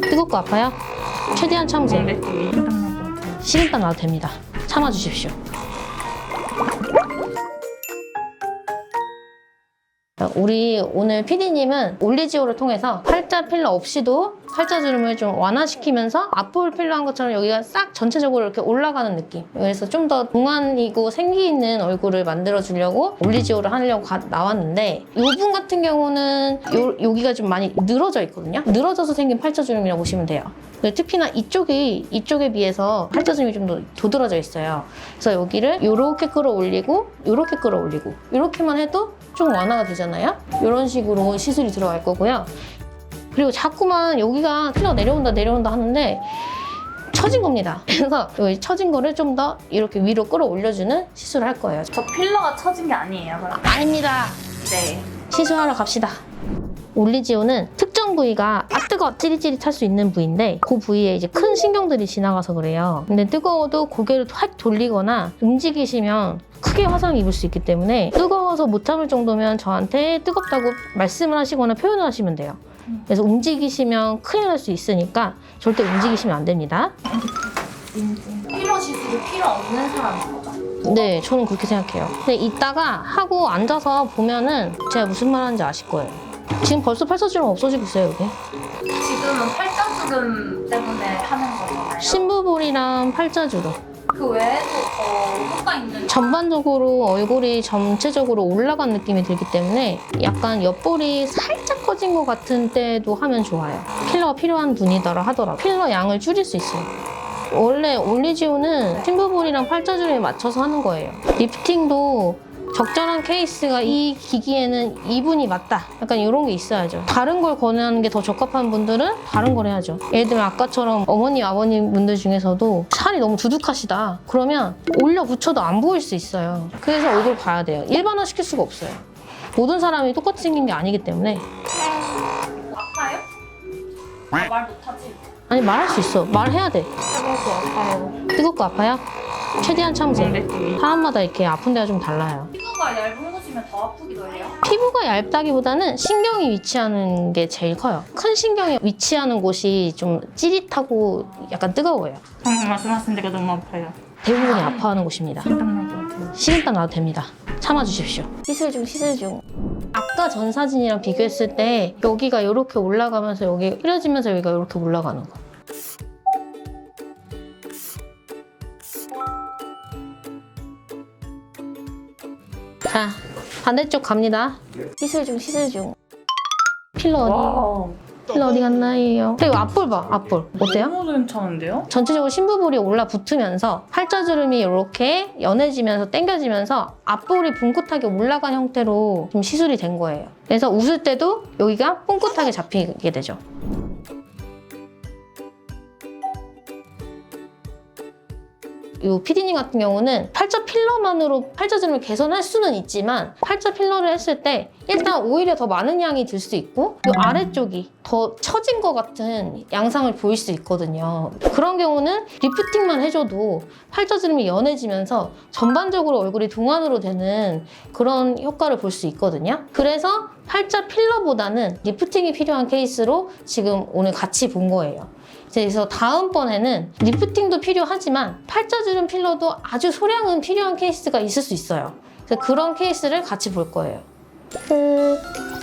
뜨겁고 아파요? 최대한 참으세요. 네. 식은땀 나도 됩니다. 참아주십시오. 우리 오늘 PD님은 올리지오를 통해서 팔자 필러 없이도 팔자 주름을 좀 완화시키면서 앞볼 필러한 것처럼 여기가 싹 전체적으로 이렇게 올라가는 느낌. 그래서 좀 더 동안이고 생기 있는 얼굴을 만들어 주려고 올리지오를 하려고 가- 나왔는데 이 분 같은 경우는 요, 여기가 좀 많이 늘어져 있거든요. 늘어져서 생긴 팔자 주름이라고 보시면 돼요. 특히나 이쪽이 이쪽에 비해서 팔자 주름이 좀 더 도드라져 있어요. 그래서 여기를 이렇게 끌어올리고 이렇게 끌어올리고 이렇게만 해도 좀 완화가 되잖아요. 이런 식으로 시술이 들어갈 거고요. 그리고 자꾸만 여기가 필러 내려온다 내려온다 하는데 처진 겁니다. 그래서 여기 처진 거를 좀 더 이렇게 위로 끌어올려주는 시술을 할 거예요. 저 필러가 처진 게 아니에요. 그럼. 아닙니다. 네. 시술하러 갑시다. 올리지오는 특 정 부위가 아 뜨거 찌릿찌릿 할 수 있는 부위인데 그 부위에 이제 큰 신경들이 지나가서 그래요. 근데 뜨거워도 고개를 확 돌리거나 움직이시면 크게 화상을 입을 수 있기 때문에 뜨거워서 못 참을 정도면 저한테 뜨겁다고 말씀을 하시거나 표현을 하시면 돼요. 그래서 움직이시면 큰일 날 수 있으니까 절대 움직이시면 안 됩니다. 필러 시술이 필요 없는 거죠? 네, 저는 그렇게 생각해요. 근데 이따가 하고 앉아서 보면은 제가 무슨 말 하는지 아실 거예요. 지금 벌써 팔자주름 없어지고 있어요, 여기. 지금은 팔자주름 때문에 하는 거잖아요. 심부볼이랑 팔자주름. 그 외에도 더 효과 있는 전반적으로 얼굴이 전체적으로 올라간 느낌이 들기 때문에 약간 옆볼이 살짝 커진 것 같은 때도 하면 좋아요. 필러가 필요한 분이더라 하더라도 필러 양을 줄일 수 있어요. 원래 올리지오는 심부볼이랑 팔자주름에 맞춰서 하는 거예요. 리프팅도 적절한 케이스가 이 기기에는 이분이 맞다. 약간 이런 게 있어야죠. 다른 걸 권하는 게 더 적합한 분들은 다른 걸 해야죠. 예를 들면 아까처럼 어머니, 아버님 분들 중에서도 살이 너무 두둑하시다. 그러면 올려 붙여도 안 보일 수 있어요. 그래서 얼굴 봐야 돼요. 일반화 시킬 수가 없어요. 모든 사람이 똑같이 생긴 게 아니기 때문에 아파요? 아, 말 못하지? 아니 말할 수 있어. 말해야 돼. 뜨거워서 아파요. 뜨겁고 아파요? 최대한 참으세요. 네. 사람마다 이렇게 아픈 데가 좀 달라요. 피부가 얇은 곳이면 더 아프기도 해요. 피부가 얇다기보다는 신경이 위치하는 게 제일 커요. 큰 신경이 위치하는 곳이 좀 찌릿하고 약간 뜨거워요. 방금 말씀하신 데가 너무 아파요. 대부분이 아파하는 곳입니다. 식당 나고 같아요. 식은땀 나도 됩니다. 참아주십시오. 시술 중, 시술 중. 아까 전 사진이랑 비교했을 때 여기가 이렇게 올라가면서 여기 흐려지면서 여기가 이렇게 올라가는 거. 자, 반대쪽 갑니다. 시술 중, 시술 중. 필러 어디? 와우. 필러 어디 갔나요? 그리고 앞볼 봐, 앞볼. 어때요? 너무 괜찮은데요? 전체적으로 심부볼이 올라붙으면서 팔자주름이 이렇게 연해지면서 당겨지면서 앞볼이 붕긋하게 올라간 형태로 좀 시술이 된 거예요. 그래서 웃을 때도 여기가 spun긋하게 잡히게 되죠. 이 PD님 같은 경우는 팔자 필러만으로 팔자주름을 개선할 수는 있지만 팔자 필러를 했을 때 일단 오히려 더 많은 양이 들 수 있고 이 아래쪽이 더 처진 것 같은 양상을 보일 수 있거든요. 그런 경우는 리프팅만 해줘도 팔자주름이 연해지면서 전반적으로 얼굴이 동안으로 되는 그런 효과를 볼 수 있거든요. 그래서 팔자 필러보다는 리프팅이 필요한 케이스로 지금 오늘 같이 본 거예요. 그래서 다음번에는 리프팅도 필요하지만 팔자주름 필러도 아주 소량은 필요한 케이스가 있을 수 있어요. 그래서 그런 케이스를 같이 볼 거예요. 끝.